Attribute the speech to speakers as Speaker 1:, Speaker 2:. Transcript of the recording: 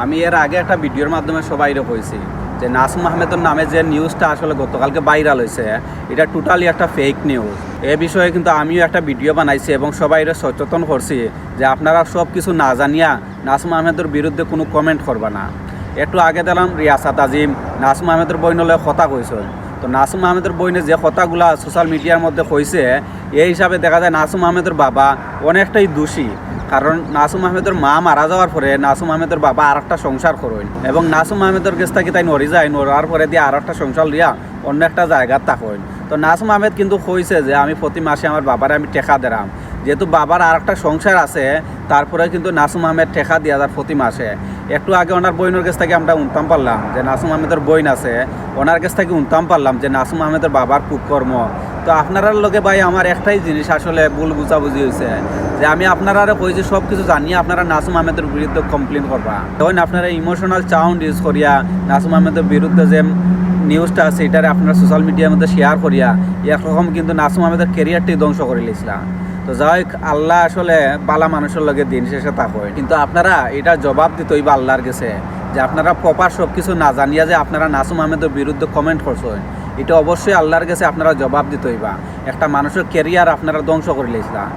Speaker 1: আমি এর আগে একটা ভিডিওর মাধ্যমে সবাইরে কইছি যে নাসুম আহমেদের নামে যে নিউজটা আসলে গতকালকে ভাইরাল হয়েছে এটা টোটালি একটা ফেক নিউজ এ বিষয়ে কিন্তু আমিও একটা ভিডিও বানাইছি এবং সবাইরে সচেতন করছি যে আপনারা সব কিছু না জানিয়া নাসুম আহমেদের বিরুদ্ধে কোনো কমেন্ট করবা না। একটু আগে দিলাম রিয়াসাত আজিম নাসুম আহমেদের বইনলে কথা কইছিল তো নাসুম আহমেদের বইনে যে কথাগুলা সোশ্যাল মিডিয়ার মধ্যে কইছে এই হিসাবে দেখা যায় নাসুম আহমেদের বাবা অনেকটাই দোষী। কারণ নাসুম আহমেদের মা মারা যাওয়ার পরে নাসুম আহমেদের বাবা আর একটা সংসার করইন এবং নাসুম আহমেদের কাছ থেকে তাই নড়ি যায়, নড়ার পরে দিয়ে আর একটা সংসার লিয়া অন্য একটা জায়গার তাকইন তো নাসুম আহমেদ কিন্তু কইছে যে আমি প্রতি মাসে আমার বাবারে আমি টেকা দেরাম। যেহেতু বাবার আর একটা সংসার আছে তারপরে কিন্তু নাসুম আহমেদ টেকা দিয়া যার প্রতি মাসে। একটু আগে ওনার বইনের কাছ থেকে আমরা উনতাম পারলাম যে নাসুম আহমেদের বইন আছে, ওনার কাছ থেকে উনতাম পারলাম যে নাসুম আহমেদের বাবার কুকর্ম। তো আপনারার লগে ভাই আমার একটাই জিনিস আসলে ভুল বুঝাবুঝি হয়েছে যে আমি আপনারা কইছি সব কিছু জানিয়ে আপনারা নাসুম আহমেদের বিরুদ্ধে কমপ্লেন করবা। তখন আপনারা ইমোশনাল সাউন্ড ইউজ করিয়া নাসুম আহমেদের বিরুদ্ধে যে নিউজটা আছে, এটারে আপনারা সোশ্যাল মিডিয়ার মধ্যে শেয়ার করিয়া, একরকম কিন্তু নাসুম আহমেদের কেরিয়ারটি ধ্বংস করে লিছিলাম তো যাই আল্লাহ আসলে বালা মানুষের লগে দিন শেষে তা হয় কিন্তু আপনারা এটা জবাব দিতে হইবা আল্লাহর গেছে যে আপনারা প্রপার সব কিছু না জানিয়া যে আপনারা নাসুম আহমেদের বিরুদ্ধে কমেন্ট করছেন। এটা অবশ্যই আল্লাহর কাছে আপনারা জবাব দিতে হইবা। একটা মানুষের কেরিয়ার আপনারা ধ্বংস করে লিছিলাম